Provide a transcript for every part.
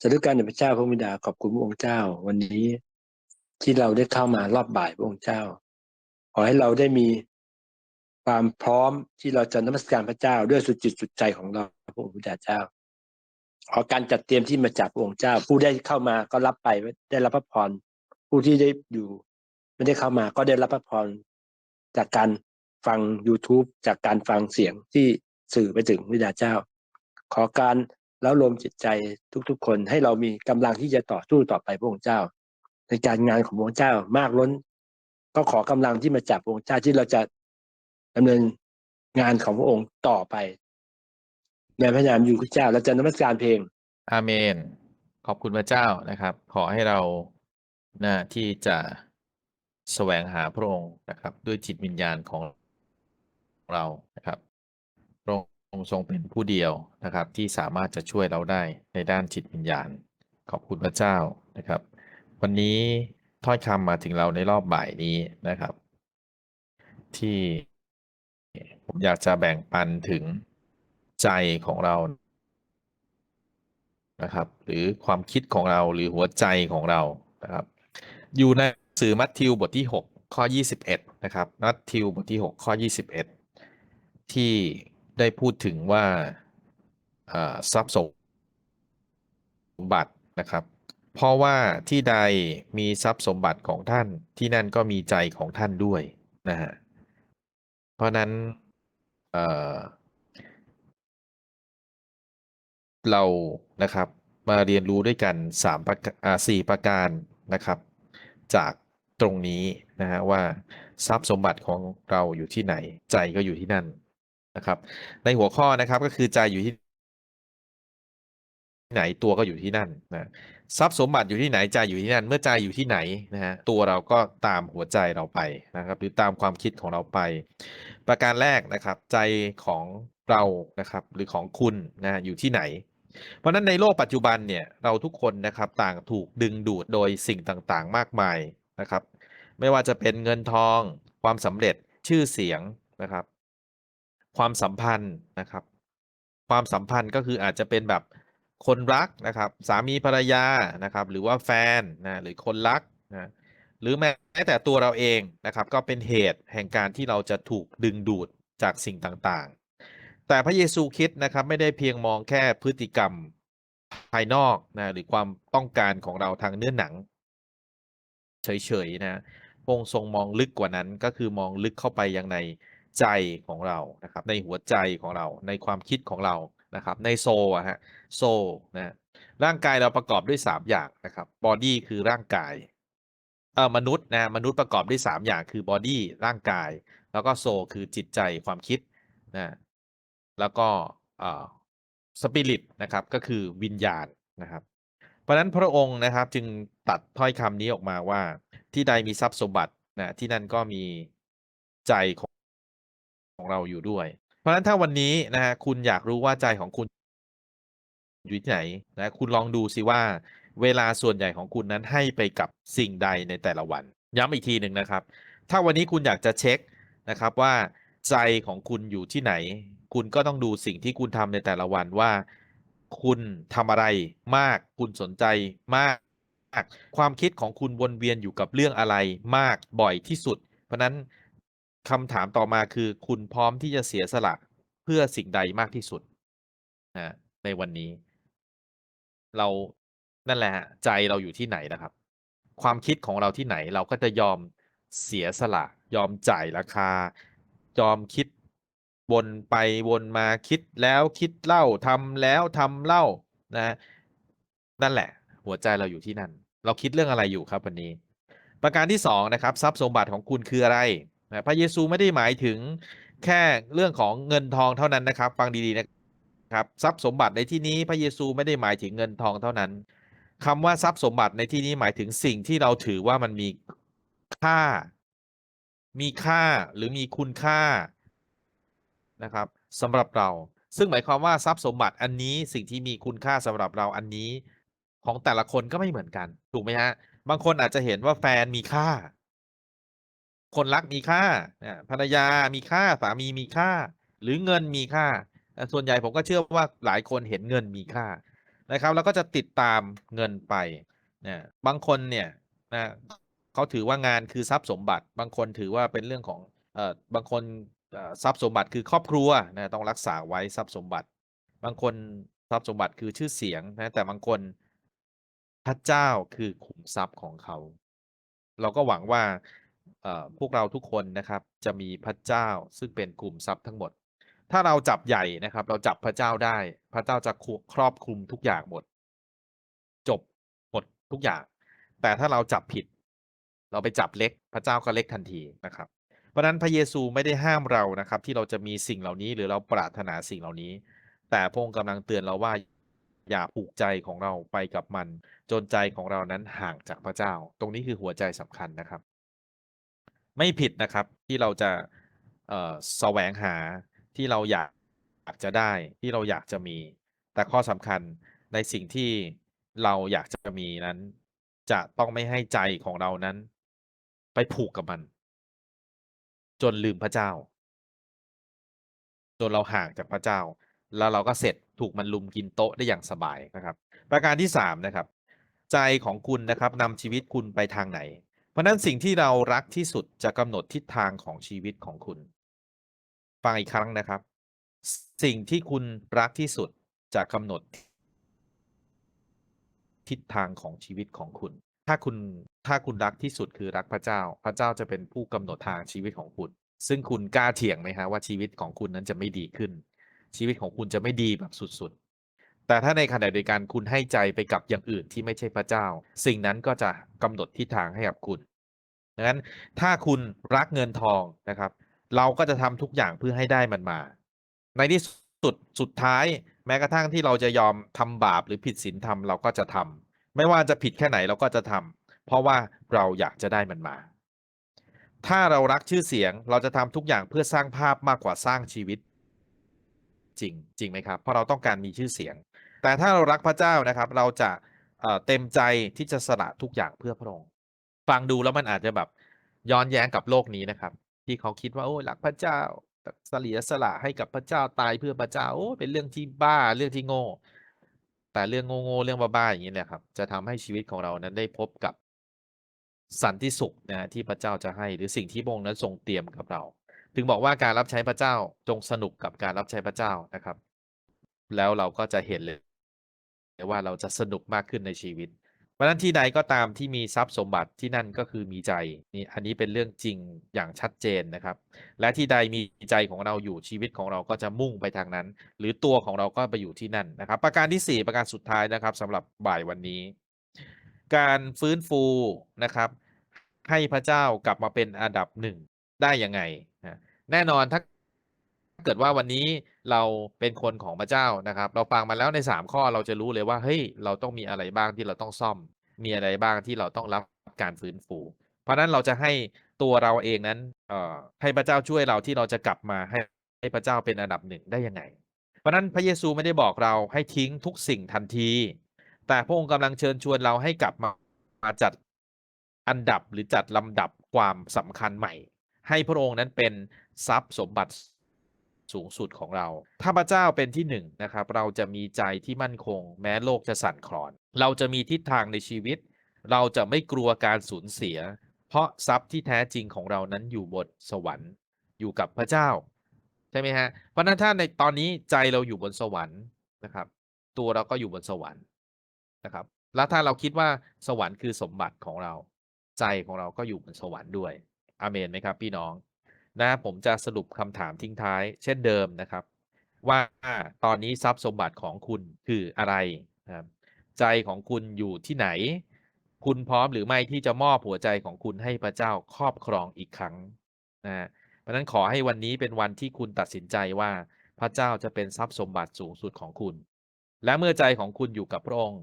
สาธุการแด่พระเจ้าพระบิดาขอบคุณพระองค์เจ้า วันนี้ที่เราได้เข้ามารอบบ่ายพระองค์เจ้า ขอให้เราได้มีความพร้อมที่เราจะนมัสการพระเจ้าด้วยสุดจิตสุดใจของเราพระองค์พระเจ้า ขอการจัดเตรียมที่มาจากพระองค์เจ้า ผู้ได้เข้ามาก็รับไปได้รับพระพรผู้ที่ได้อยู่ ไม่ได้เข้ามาก็ได้รับพระพรจากการฟัง YouTube จากการฟังเสียงที่สื่อไปถึงวิดาเจ้า ขอการ แล้วรวมจิตใจทุกๆ คนให้เรามีกำลังที่จะต่อสู้ต่อไปพระองค์เจ้า ในการงานของพระองค์เจ้ามากล้น ก็ขอกำลังที่มาจากพระองค์เจ้าที่เราจะดำเนินงานของพระองค์ต่อไปในพระนามอยู่พระเจ้าเราจะนมัสการเพลง อาเมน ขอบคุณพระเจ้านะครับ ขอให้เรานะที่จะแสวงหาพระองค์นะครับ ด้วยจิตวิญญาณของเรานะครับ องค์ทรงเป็นผู้เดียวนะครับ ที่สามารถจะช่วยเราได้ในด้านจิตวิญญาณ ขอบคุณพระเจ้านะครับ วันนี้ถ้อยคำมาถึงเราในรอบบ่ายนี้นะครับ ที่ผมอยากจะแบ่งปันถึงใจของเรานะครับ หรือความคิดของเราหรือหัวใจของเรานะครับ อยู่ในสื่อมัทธิวบทที่ 6 ข้อ 21 นะครับ มัทธิวบทที่ 6 ข้อ 21 ที่ ได้พูดถึงว่าทรัพย์สมบัตินะครับ เพราะว่าที่ใดมีทรัพย์สมบัติของท่านที่นั่นก็มีใจของท่านด้วยนะฮะเพราะนั้นเเรานะครับมาเรียนรู้ด้วยกัน3ประกาอ่ประการนะครับ จากตรงนี้นะฮะว่าทรัพย์สมบัติของเราอยู่ที่ไหนใจก็อยู่ที่นั่น นะครับ ในหัวข้อนะครับก็คือใจอยู่ที่ไหนตัวก็อยู่ที่นั่นนะทรัพย์สมบัติอยู่ที่ไหนใจอยู่ที่นั่น เมื่อใจอยู่ที่ไหนนะฮะตัวเราก็ตามหัวใจเราไปนะครับ หรือตามความคิดของเราไป ประการแรกนะครับ ใจของเรานะครับ หรือของคุณนะอยู่ที่ไหน เพราะฉะนั้นในโลกปัจจุบันเนี่ยเราทุกคนนะครับต่างถูกดึงดูดโดยสิ่งต่างๆ มากมายนะครับ ไม่ว่าจะเป็นเงินทอง ความสำเร็จชื่อเสียงนะครับ ความสัมพันธ์นะครับ ความสัมพันธ์ก็คืออาจจะเป็นแบบคนรักนะครับ สามีภรรยานะครับ หรือว่าแฟนนะหรือคนรักนะหรือแม้แต่ตัวเราเองนะครับ ก็เป็นเหตุแห่งการที่เราจะถูกดึงดูดจากสิ่งต่างๆ แต่พระเยซูคริสต์นะครับ ไม่ได้เพียงมองแค่พฤติกรรมภายนอกนะหรือความต้องการของเราทางเนื้อหนัง เฉยๆนะพระองค์ทรงมองลึกกว่านั้นก็คือมองลึกเข้าไปยังใน ใจของเรานะครับ ในหัวใจของเรา ในความคิดของเรานะครับ ในโซอะฮะโซนะร่างกายเราประกอบด้วย 3 อย่างนะครับบอดี้คือร่างกายเออมนุษย์นะมนุษย์ประกอบด้วย 3 อย่างคือบอดี้ร่างกาย แล้วก็โซคือจิตใจความคิดนะแล้วก็สปิริตนะครับก็คือวิญญาณนะครับ เพราะฉะนั้นพระองค์นะครับจึงตัดถ้อยคำนี้ออกมาว่าที่ใดมีทรัพย์สมบัตินะที่นั่นก็มีใจของ ของเราอยู่ด้วย เพราะฉะนั้นถ้าวันนี้นะฮะคุณอยากรู้ว่าใจของคุณอยู่ที่ไหนนะคุณลองดูสิว่า เวลาส่วนใหญ่ของคุณนั้นให้ไปกับสิ่งใดในแต่ละวัน ย้ำอีกทีหนึ่งนะครับ ถ้าวันนี้คุณอยากจะเช็คนะครับว่าใจของคุณอยู่ที่ไหน คุณก็ต้องดูสิ่งที่คุณทำในแต่ละวันว่า คุณทำอะไรมาก คุณสนใจมาก ความคิดของคุณวนเวียนอยู่กับเรื่องอะไรมากบ่อยที่สุด เพราะนั้น คำถามต่อมาคือคุณพร้อมที่จะเสียสละเพื่อสิ่งใดมากที่สุดนะในวันนี้ เรานั่นแหละฮะใจเราอยู่ที่ไหนนะครับ ความคิดของเราที่ไหนเราก็จะยอมเสียสละ ยอมจ่ายราคา ยอมคิดวนไปวนมาคิดแล้วคิดเล่าทำแล้วทำเล่านะ นั่นแหละ หัวใจเราอยู่ที่นั่น เราคิดเรื่องอะไรอยู่ครับวันนี้ ประการที่สองนะครับ ทรัพย์สมบัติของคุณคืออะไร นะพระเยซูไม่ได้หมายถึงแค่เรื่องของเงินทองเท่านั้นนะครับฟังดีๆนะครับทรัพย์สมบัติในที่นี้พระเยซูไม่ได้หมายถึงเงินทองเท่านั้นคำว่าทรัพย์สมบัติในที่นี้หมายถึงสิ่งที่เราถือว่ามันมีค่า มีค่าหรือมีคุณค่านะครับสำหรับเราซึ่งหมายความว่าทรัพย์สมบัติอันนี้สิ่งที่มีคุณค่าสำหรับเราอันนี้ของแต่ละคนก็ไม่เหมือนกัน ถูกไหมฮะ บางคนอาจจะเห็นว่าแฟนมีค่า คนรักมีค่าภรรยามีค่าสามีมีค่า หรือเงินมีค่า ส่วนใหญ่ผมก็เชื่อว่าหลายคนเห็นเงินมีค่านะครับ แล้วก็จะติดตามเงินไปนะบางคนเนี่ยนะเขาถือว่างานคือทรัพย์สมบัติ บางคนถือว่าเป็นเรื่องของเอ่อบางคนทรัพย์สมบัติคือครอบครัวนะต้องรักษาไว้ทรัพย์สมบัติ บางคนทรัพย์สมบัติคือชื่อเสียงนะแต่บางคนพระเจ้าคือขุมทรัพย์ของเขา เราก็หวังว่า อ่อพวกเราทุกคนนะครับจะมีพระเจ้าซึ่งเป็นกลุ่มทรัพย์ทั้งหมด ถ้าเราจับใหญ่นะครับ เราจับพระเจ้าได้ พระเจ้าจะครอบคลุมทุกอย่างหมด จบหมดทุกอย่าง แต่ถ้าเราจับผิด เราไปจับเล็ก พระเจ้าก็เล็กทันทีนะครับ เพราะนั้นพระเยซูไม่ได้ห้ามเรานะครับ ที่เราจะมีสิ่งเหล่านี้หรือเราปรารถนาสิ่งเหล่านี้ แต่พระองค์กำลังเตือนเราว่าอย่าผูกใจของเราไปกับมัน จนใจของเรานั้นห่างจากพระเจ้า ตรงนี้คือหัวใจสำคัญนะครับ ไม่ผิดนะครับที่เราจะเอ่อแสวงหาที่เราอยากอยากจะได้ที่เราอยากจะมี แต่ข้อสำคัญในสิ่งที่เราอยากจะมีนั้น จะต้องไม่ให้ใจของเรานั้น ไปผูกกับมัน จนลืมพระเจ้า จนเราห่างจากพระเจ้า แล้วเราก็เสร็จถูกมันลุมกินโต๊ะได้อย่างสบายนะครับ ประการที่สามนะครับ ใจของคุณนะครับนำชีวิตคุณไปทางไหน ราะนั้นสิ่งที่เรารักที่สุดจะกำหนดทิศทางของชีวิตของคุณ ฟังอีกครั้งนะครับ สิ่งที่คุณรักที่สุดจะกำหนด ทิศทางของชีวิตของคุณ ถ้าคุณถ้าคุณรักที่สุดคือรักพระเจ้า พระเจ้าจะเป็นผู้กำหนดทางชีวิตของคุณ ซึ่งคุณกล้าเถียงไหมฮะว่าชีวิตของคุณนั้นจะไม่ดีขึ้น ชีวิตของคุณจะไม่ดีแบบสุดๆ แต่ถ้าในขณะเดียวกันคุณให้ใจไปกับอย่างอื่นที่ไม่ใช่พระเจ้า สิ่งนั้นก็จะกำหนดทิศทางให้กับคุณดังนั้นถ้าคุณรักเงินทองนะครับ เราก็จะทำทุกอย่างเพื่อให้ได้มันมา ในที่สุดสุดท้าย แม้กระทั่งที่เราจะยอมทำบาปหรือผิดศีลธรรมเราก็จะทำไม่ว่าจะผิดแค่ไหนเราก็จะทำเพราะว่าเราอยากจะได้มันมา ถ้าเรารักชื่อเสียงเราจะทำทุกอย่างเพื่อสร้างภาพมากกว่าสร้างชีวิตจริงจริงไหมครับ เพราะเราต้องการมีชื่อเสียง แต่ถ้าเรารักพระเจ้านะครับ เราจะเต็มใจที่จะสละทุกอย่างเพื่อพระองค์ฟังดูแล้วมันอาจจะแบบย้อนแย้งกับโลกนี้นะครับ ที่เขาคิดว่าโอ้รักพระเจ้าสลีสละให้กับพระเจ้าตายเพื่อพระเจ้าโอ้เป็นเรื่องที่บ้าเรื่องที่โง่ แต่เรื่องโง่ๆเรื่องบ้าๆอย่างนี้แหละครับ จะทำให้ชีวิตของเรานั้นได้พบกับสันติสุขนะฮะที่พระเจ้าจะให้หรือสิ่งที่พระองค์นั้นทรงเตรียมกับเรา ถึงบอกว่าการรับใช้พระเจ้าจงสนุกกับการรับใช้พระเจ้านะครับ แล้วเราก็จะเห็นเลย ว่าเราจะสนุกมากขึ้นในชีวิตเพราะนั้นที่ใดก็ตามที่มีทรัพย์สมบัติที่นั่นก็คือมีใจนี่อันนี้เป็นเรื่องจริงอย่างชัดเจนนะครับ และที่ใดมีใจของเราอยู่ชีวิตของเราก็จะมุ่งไปทางนั้น หรือตัวของเราก็ไปอยู่ที่นั่นนะครับ ประการที่ 4 ประการสุดท้ายนะครับสำหรับบ่ายวันนี้ การฟื้นฟูนะครับ ให้พระเจ้ากลับมาเป็นอันดับหนึ่งได้ยังไงนะแน่นอนถ้า เกิดว่าวันนี้เราเป็นคนของพระเจ้านะครับ เราฟังมาแล้วใน 3 ข้อเราจะรู้เลยว่าเฮ้ยเราต้องมีอะไรบ้างที่เราต้องซ่อม มีอะไรบ้างที่เราต้องรับการฟื้นฟู เพราะนั้นเราจะให้ตัวเราเองนั้นเอ่อให้พระเจ้าช่วยเราที่เราจะกลับมาให้ให้พระเจ้าเป็นอันดับหนึ่งได้ยังไง เพราะฉะนั้นพระเยซูไม่ได้บอกเราให้ทิ้งทุกสิ่งทันที แต่พระองค์กำลังเชิญชวนเราให้กลับมามาจัดอันดับหรือจัดลำดับความสำคัญใหม่ ให้พระองค์นั้นเป็นทรัพย์สมบัติ สูงสุดของเรา ถ้าพระเจ้าเป็นที่หนึ่งนะครับ เราจะมีใจที่มั่นคง แม้โลกจะสั่นคลอน เราจะมีทิศทางในชีวิต เราจะไม่กลัวการสูญเสีย เพราะทรัพย์ที่แท้จริงของเรานั้นอยู่บนสวรรค์ อยู่กับพระเจ้า ใช่ไหมฮะ เพราะนั้นถ้าในตอนนี้ใจเราอยู่บนสวรรค์นะครับ ตัวเราก็อยู่บนสวรรค์นะครับ แล้วถ้าเราคิดว่าสวรรค์คือสมบัติของเรา ใจของเราก็อยู่บนสวรรค์ด้วย อาเมนไหมครับ พี่น้อง นะผมจะสรุปคำถามทิ้งท้าย เช่นเดิมนะครับ ว่าตอนนี้ทรัพย์สมบัติของคุณคืออะไรนะครับใจของคุณอยู่ที่ไหน คุณพร้อมหรือไม่ที่จะมอบหัวใจของคุณให้พระเจ้าครอบครองอีกครั้งนะเพราะฉะนั้นขอให้วันนี้เป็นวันที่คุณตัดสินใจว่าพระเจ้าจะเป็นทรัพย์สมบัติสูงสุดของคุณ และเมื่อใจของคุณอยู่กับพระองค์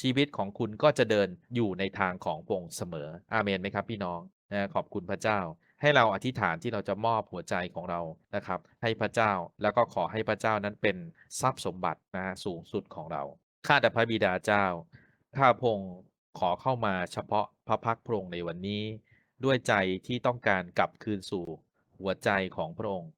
ชีวิตของคุณก็จะเดินอยู่ในทางของพระองค์เสมอ อาเมนไหมครับพี่น้อง นะขอบคุณพระเจ้า ให้เราอธิษฐานที่เราจะมอบหัวใจของเรานะครับ ให้พระเจ้าแล้วก็ขอให้พระเจ้านั้นเป็นทรัพย์สมบัตินะฮะสูงสุดของเราข้าแต่พระบิดาเจ้าข้าพงศ์ขอเข้ามาเฉพาะพระพักตร์พระองค์ในวันนี้ ด้วยใจที่ต้องการกลับคืนสู่หัวใจของพระองค์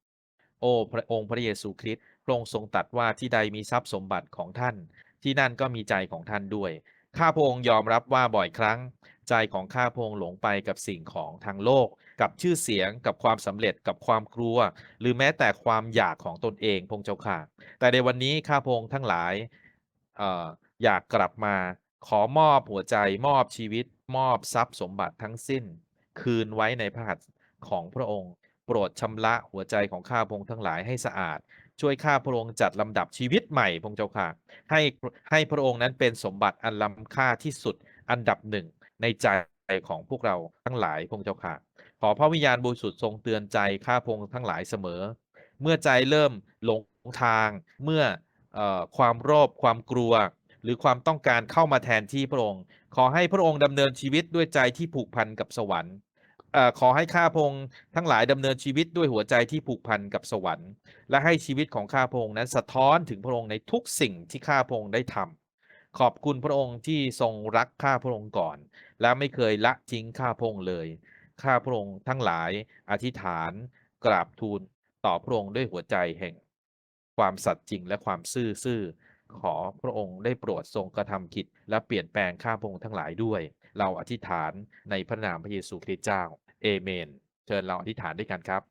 โอ้พระองค์พระเยซูคริสต์พระองค์ทรงตรัสว่าที่ใดมีทรัพย์สมบัติของท่าน ที่นั่นก็มีใจของท่านด้วย ข้าพงค์ยอมรับว่าบ่อยครั้ง ใจของข้าพงค์หลงไปกับสิ่งของทางโลก กับชื่อเสียงกับความสำเร็จกับความกลัว หรือแม้แต่ความอยากของตนเองพงค์เจ้าค่ะ แต่ในวันนี้ข้าพงค์ทั้งหลายออยากกลับมาขอมอบหัวใจมอบชีวิต มอบทรัพย์สมบัติทั้งสิ้น คืนไว้ในพระหัตถ์ของพระองค์ โปรดชำระหัวใจของข้าพงค์ทั้งหลายให้สะอาด ช่วยข้าพระองค์จัดลำดับชีวิตใหม่พงเจ้าค่ะ ให้ให้พระองค์นั้นเป็นสมบัติอันล้ำค่าที่สุดอันดับหนึ่งในใจของพวกเราทั้งหลายพงเจ้าค่ะ ขอพระวิญญาณบริสุทธิ์ทรงเตือนใจข้าพงทั้งหลายเสมอ เมื่อใจเริ่มหลงทาง เมื่ออความโลภความกลัว หรือความต้องการเข้ามาแทนที่พระองค์ ขอให้พระองค์ดำเนินชีวิตด้วยใจที่ผูกพันกับสวรรค์ ขอให้ข้าพงค์ทั้งหลายดำเนินชีวิตด้วยหัวใจที่ผูกพันกับสวรรค์ และให้ชีวิตของข้าพงค์นั้นสะท้อนถึงพระองค์ในทุกสิ่งที่ข้าพงค์ได้ทำขอบคุณพระองค์ที่ทรงรักข้าพระองค์ก่อน และไม่เคยละทิ้งข้าพงค์เลย ข้าพระองค์ทั้งหลายอธิษฐาน กราบทูลต่อพระองค์ด้วยหัวใจแห่ง ความสัตย์จริงและความซื่อซื่อขอพระองค์ได้โปรดทรงกระทำกิจและเปลี่ยนแปลงข้าพงค์ทั้งหลายด้วย เราอธิษฐานในพระนามพระเยซูคริสต์เจ้า เอเมน เชิญเราอธิษฐานด้วยกันครับ